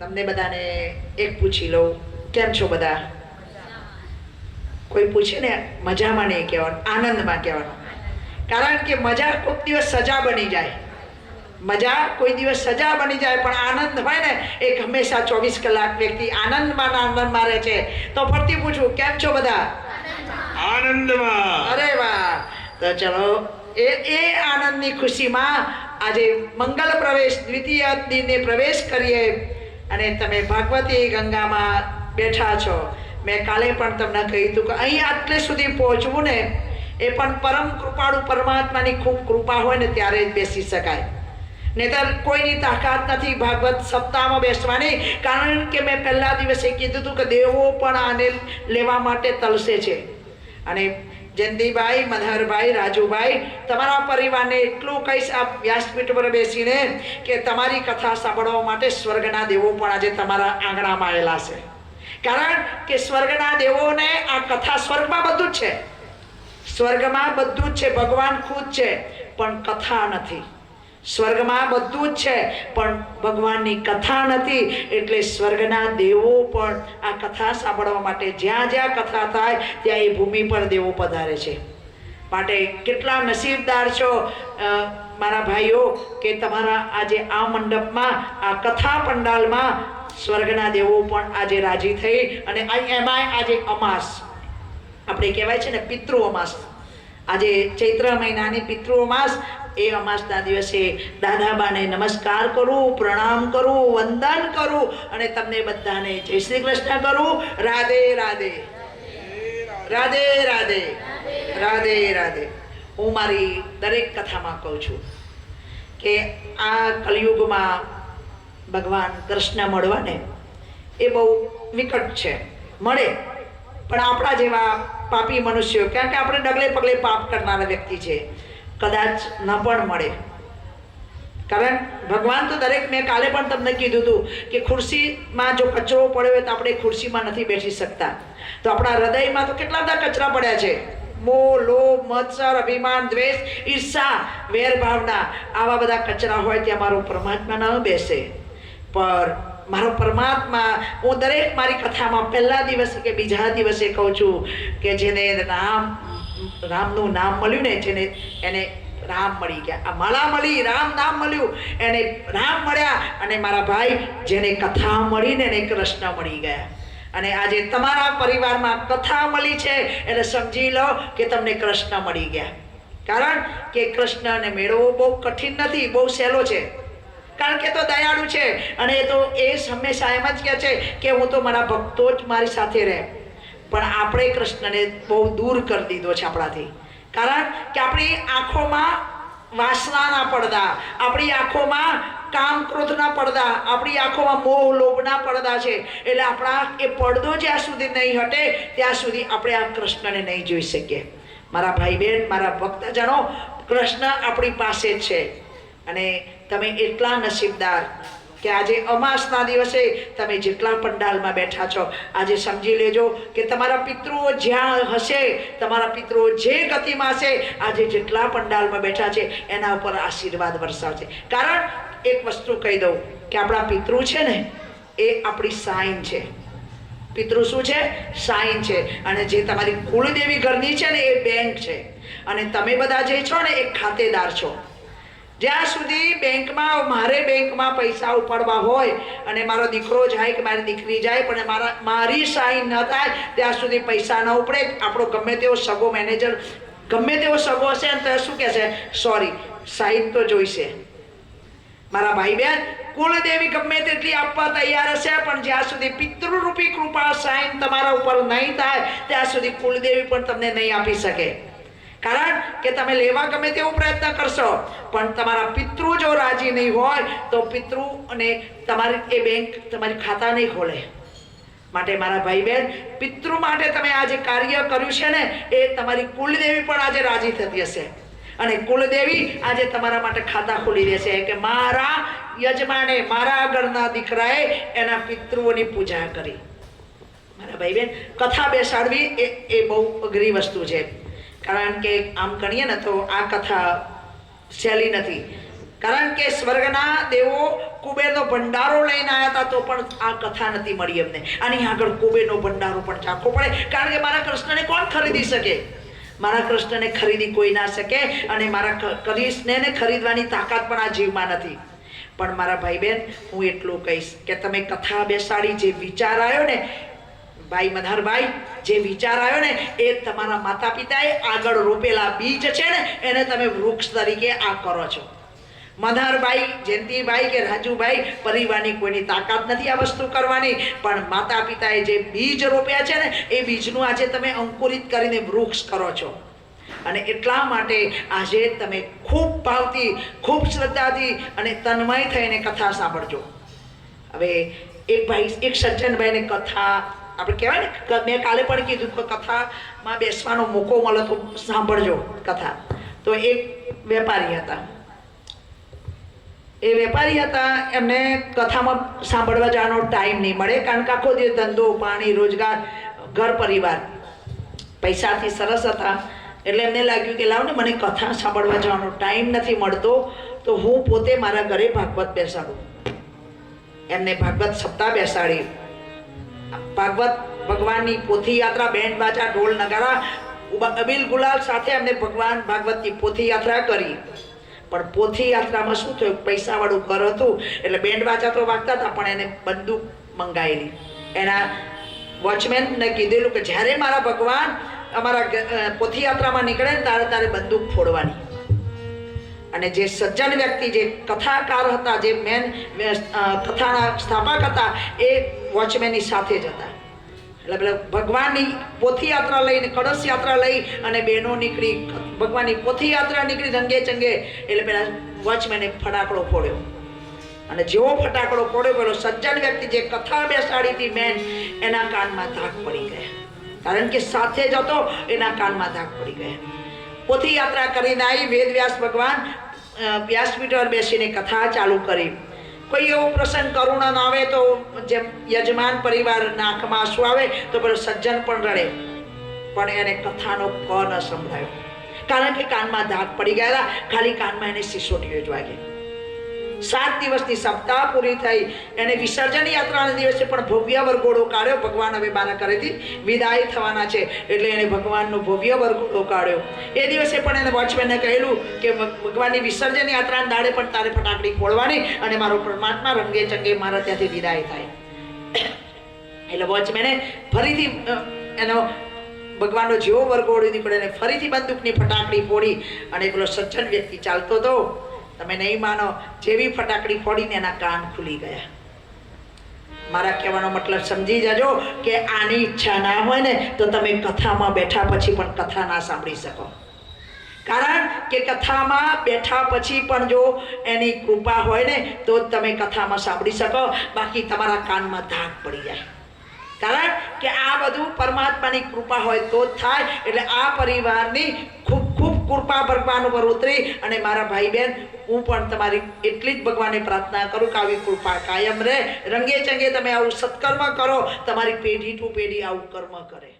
તમને બધાને એક પૂછી લઉં. કેમ છો બધા? કોઈ પૂછે ને મજામાં નહીં કહેવાનું આનંદમાં કહેવાનું. કારણ કે મજા કોઈક દિવસ સજા બની જાય. મજા કોઈ દિવસ સજા બની જાય પણ આનંદ હોય ને એક હંમેશા ચોવીસ કલાક વ્યક્તિ આનંદમાં આનંદમાં રહે છે. તો ફરતી પૂછું કેમ છો બધા? આનંદમાં. અરે વાહ! તો ચલો એ એ આનંદની ખુશીમાં આજે મંગલ પ્રવેશ દ્વિતીય દિને પ્રવેશ કરીએ. અને તમે ભાગવતી ગંગામાં બેઠા છો. મેં કાલે પણ તમને કહ્યું હતું કે અહીં આટલે સુધી પહોંચવું ને, એ પણ પરમ કૃપાળુ પરમાત્માની ખૂબ કૃપા હોય ને ત્યારે જ બેસી શકાય. નહીતર કોઈની તાકાત નથી ભાગવત સપ્તાહમાં બેસવાની, કારણ કે મેં પહેલા દિવસે કીધું હતું કે દેવો પણ આને લેવા માટે તલસે છે. અને જયંતિભાઈ, મનહરભાઈ, રાજુભાઈ, તમારા પરિવારને એટલું કહીશ આ વ્યાસપીઠ પર બેસીને કે તમારી કથા સાંભળવા માટે સ્વર્ગના દેવો પણ આજે તમારા આંગણામાં આવેલા છે. કારણ કે સ્વર્ગના દેવોને આ કથા સ્વર્ગમાં બધું જ છે. સ્વર્ગમાં બધું જ છે, ભગવાન ખુદ છે, પણ કથા નથી. સ્વર્ગમાં બધું જ છે, પણ ભગવાનની કથા નથી. એટલે સ્વર્ગના દેવો પણ આ કથા સાંભળવા માટે જ્યાં જ્યાં કથા થાય, ત્યાં એ ભૂમિ પર દેવો પધારે છે. માટે કેટલા નસીબદાર છો મારા ભાઈઓ, કે તમારા આજે આ મંડપમાં, આ કથા પંડાલમાં સ્વર્ગના દેવો પણ આજે રાજી થઈ અને એમાંય આજે અમાસ. આપણે કહેવાય છે ને પિતૃ અમાસ. આજે ચૈત્ર મહિનાની પિતૃ અમાસ એ અમાસના દિવસે દાદાબાને નમસ્કાર કરું, પ્રણામ કરું, વંદન કરું અને તમને બધાને જય શ્રી કૃષ્ણ કરું. રાધે રાધે. રાધે રાધે. રાધે રાધે. હું મારી દરેક કથામાં કહું છું કે આ કલયુગમાં ભગવાન કૃષ્ણ મળવાને એ બહુ વિકટ છે. મળે. પણ આપણા જેવા પાપી મનુષ્યો, કારણ કે આપણે ડગલે પગલે પાપ કરનારા વ્યક્તિ છે. કદાચ ન પણ મળે. કારણ ભગવાન તો દરેક, મેં કાલે પણ તમને કીધું હતું કે ખુરશીમાં જો કચરો પડ્યો હોય તો આપણે ખુરશીમાં નથી બેસી શકતા. તો આપણા હૃદયમાં તો કેટલા બધા કચરા પડ્યા છે. મોહ, લોભ, મત્સર, અભિમાન, દ્વેષ, ઈર્ષા વેર ભાવના આવા બધા કચરા હોય ત્યાં મારો પરમાત્મા ન બેસે. પર મારો પરમાત્મા, હું દરેક મારી કથામાં પહેલા દિવસે કે બીજા દિવસે કહું છું કે જેને રામ રામનું નામ મળ્યું ને જેને એને રામ મળી ગયા. આ માળા મળી, રામ નામ મળ્યું. એને રામ મળ્યા અને મારા ભાઈ જેને કથા મળી ને એને કૃષ્ણ મળી ગયા. અને આજે તમારા પરિવારમાં કથા મળી છે એટલે સમજી લો કે તમને કૃષ્ણ મળી ગયા. કારણ કે કૃષ્ણને મેળવવો બહુ કઠિન નથી, બહુ સહેલો છે. કારણ કે તો દયાળુ છે અને એ તો એ હંમેશા એમ જ કહે છે કે હું તો મારા ભક્તો જ મારી સાથે રહે. પણ આપણે કૃષ્ણને બહુ દૂર કરી દીધો છે આપણાથી. કારણ કે આપણી આંખોમાં વાસનાના પડદા, આપણી આંખોમાં કામ ક્રોધના પડદા, આપણી આંખોમાં મોહ લોભના પડદા છે. એટલે આપણા એ પડદો જ્યાં સુધી નહીં હટે, ત્યાં સુધી આપણે આ કૃષ્ણને નહીં જોઈ શકીએ. મારા ભાઈ બહેન મારા ભક્તજનો, કૃષ્ણ આપણી પાસે છે. અને તમે એટલા નસીબદાર કે આજે અમાસના દિવસે તમે જેટલા પંડાલમાં બેઠા છો, આજે સમજી લેજો કે તમારા પિતૃઓ જ્યાં હશે, તમારા પિતૃઓ જે ગતિમાં હશે, આજે જેટલા પંડાલમાં બેઠા છે, એના ઉપર આશીર્વાદ વરસાવશે. કારણ, એક વસ્તુ કહી દઉં કે આપણા પિતૃ છે ને, એ આપણી સાઈન છે. પિતૃ શું છે? સાઈન છે. અને જે તમારી કુળદેવી ઘરની છે ને, એ બેંક છે. અને તમે બધા જે છો ને, એ ખાતેદાર છો. જ્યાં સુધી બેંકમાં, મારે બેંકમાં પૈસા ઉપાડવા હોય અને મારો દીકરો જાય કે મારી દીકરી જાય, પણ મારા, મારી સાઈન ન થાય, ત્યાં સુધી પૈસા ન ઉપડે. આપણો ગમે તેવો સગો મેનેજર, ગમે તેવો સગો હશે અને તો શું કહેશે? સોરી સાઈન તો જોઈશે. મારા ભાઈ બહેન કુળદેવી ગમે તેટલી આપવા તૈયાર હશે, પણ જ્યાં સુધી પિતૃરૂપી કૃપા સાઈન તમારા ઉપર નહીં થાય, ત્યાં સુધી કુળદેવી પણ તમને નહીં આપી શકે. કારણ કે તમે લેવા ગમે તેવો પ્રયત્ન કરશો. પણ તમારા પિતૃ જો રાજી નહીં હોય, તો પિતૃ અને તમારી એ બેંક તમારી ખાતા નહીં ખોલે. માટે મારા ભાઈ બહેન પિતૃ માટે તમે આજે કાર્ય કર્યું છે ને, એ તમારી કુલદેવી પણ આજે રાજી થતી હશે. અને કુલદેવી આજે તમારા માટે ખાતા ખોલી દેશે કે મારા યજમાને, મારા ઘરના દીકરાએ એના પિતૃઓની પૂજા કરી. મારા ભાઈ બહેન કથા બેસાડવી એ એ બહુ અઘરી વસ્તુ છે. કારણ કે આમ ગણીએ ને તો આ કથા સહેલી નથી. કારણ કે સ્વર્ગના દેવો કુબેરનો ભંડારો લઈને આવ્યા હતા તો પણ આ કથા નથી મળી એમને. આની આગળ કુબેરનો ભંડારો પણ ચાખવો પડે. કારણ કે મારા કૃષ્ણને કોણ ખરીદી શકે? મારા કૃષ્ણને ખરીદી કોઈ ના શકે અને મારા કૃષ્ણને ખરીદવાની તાકાત પણ આ જીવમાં નથી. પણ મારા ભાઈ બહેન હું એટલું કહીશ કે તમે કથા બેસાડી જે વિચાર આવ્યો ને ભાઈ મધારભાઈ, જે વિચાર આવ્યો ને, એ તમારા માતા પિતાએ આગળ રોપેલા બીજ છે ને, એને તમે વૃક્ષ તરીકે આ કરો છો. મધારભાઈ, જયંતિભાઈ કે રાજુભાઈ, પરિવારની કોઈની તાકાત નથી આ વસ્તુ કરવાની, પણ માતા પિતાએ જે બીજ રોપ્યા છે ને, એ બીજનું આજે તમે અંકુરિત કરીને વૃક્ષ કરો છો. અને એટલા માટે આજે તમે ખૂબ ભાવથી, ખૂબ શ્રદ્ધાથી અને તન્મય થઈને કથા સાંભળજો. હવે એક ભાઈ, એક સજ્જનભાઈને કથા આપણે કહેવાય ને મેં કાલે પણ કીધું કે કથામાં બેસવાનો મોકો મળે તો સાંભળજો કથા. તો એક વેપારી હતા. એ વેપારી હતા, એમને કથામાં સાંભળવા જવાનો ટાઈમ નહીં મળે કારણ કે આખો દિવસ ધંધો, પાણી, રોજગાર, ઘર પરિવાર. પૈસાથી સરસ હતા. એટલે એમને લાગ્યું કે લાવ ને મને કથા સાંભળવા જવાનો ટાઈમ નથી મળતો, તો હું પોતે મારા ઘરે ભાગવત બેસાડું. એમને ભાગવત સપ્તાહ બેસાડી. ભાગવત ભગવાનની પોથી યાત્રા બેન્ડ બાજા, ઢોલ નગારા અબીલ ગુલાલ સાથે એમને ભગવાન ભાગવતની પોથી યાત્રા કરી. પણ પોથી યાત્રામાં શું થયું? પૈસાવાળું ઘર હતું, એટલે બેન્ડ બાજા તો વાગતા હતા, પણ એને બંદૂક મંગાવેલી એના વોચમેનને કીધેલું કે જ્યારે મારા ભગવાન અમારા પોથી યાત્રામાં નીકળે ને તારે તારે બંદૂક ફોડવાની. અને જે સજ્જન વ્યક્તિ, જે કથાકાર હતા, જે મેન કથાના સ્થાપક હતા, એ વોચમેનની સાથે જ હતા. એટલે ભગવાનની પોથી યાત્રા લઈને, કળશ યાત્રા લઈ અને બહેનો નીકળી, ભગવાનની પોથી યાત્રા નીકળી રંગે ચંગે, એટલે પેલા વોચમેને ફટાકડો ફોડ્યો. અને જેવો ફટાકડો ફોડ્યો, પેલો સજ્જન વ્યક્તિ જે કથા બેસાડી હતી મેન એના કાનમાં ધાક પડી ગયા. કારણ કે સાથે જ હતો, એના કાનમાં ધાક પડી ગયા. પોથી યાત્રા કરીને આવી વેદવ્યાસ ભગવાન વ્યાસપીઠ પર બેસીને કથા ચાલુ કરી. કોઈ એવો પ્રસંગ કરુણા ન આવે તો જેમ યજમાન પરિવાર નાખમાં આંસુ આવે તો પેલો સજ્જન પણ રડે. પણ એને કથાનો ક ન સંભળાયો. કારણ કે કાનમાં ધાક પડી ગયેલા, ખાલી કાનમાં એને સિસોટીઓ જ વાગી. સાત દિવસની સપ્તાહ પૂરી થઈ. એને વિસર્જન યાત્રાના દિવસે પણ ભવ્ય વરઘોડો કાઢ્યો. ભગવાન હવે મારા કરેથી વિદાય થવાના છે. એટલે એણે ભગવાનનો ભવ્ય વરઘોડો કાઢ્યો. એ દિવસે પણ એને વોચમેને કહેલું કે ભગવાનની વિસર્જન યાત્રાના દાડે પણ તારે ફટાકડી ફોડવાની અને મારો પરમાત્મા રંગે ચંગે મારા ત્યાંથી વિદાય થાય. એટલે વોચમેને ફરીથી એનો ભગવાનનો જેવો વરઘોડો નીકળે એને ફરીથી બંદૂકની ફટાકડી ફોડી અને પેલો સજ્જન વ્યક્તિ ચાલતો હતો. તમે નહીં માનો, જેવી ફટાકડી ફોડીને એના કાન ખુલી ગયા. મારા કહેવાનો મતલબ સમજી જજો કે આની ઈચ્છા ના હોય ને તો તમે કથામાં બેઠા પછી પણ કથા ના સાંભળી શકો. કારણ કે કથામાં બેઠા પછી પણ જો એની કૃપા હોય ને તો તમે કથામાં સાંભળી શકો, બાકી તમારા કાનમાં ધાક પડી જાય. કારણ કે આ બધું પરમાત્માની કૃપા હોય તો જ થાય, એટલે આ પરિવારની ખૂબ ખૂબ કૃપા ભગવાન ઉપર ઉતરી અને મારા ભાઈ બહેન હું પણ તમારી એટલી જ ભગવાને પ્રાર્થના કરું કે આવી કૃપા કાયમ રહે. રંગે ચંગે તમે આવું સત્કર્મ કરો. તમારી પેઢી ટુ પેઢી આવું કર્મ કરે.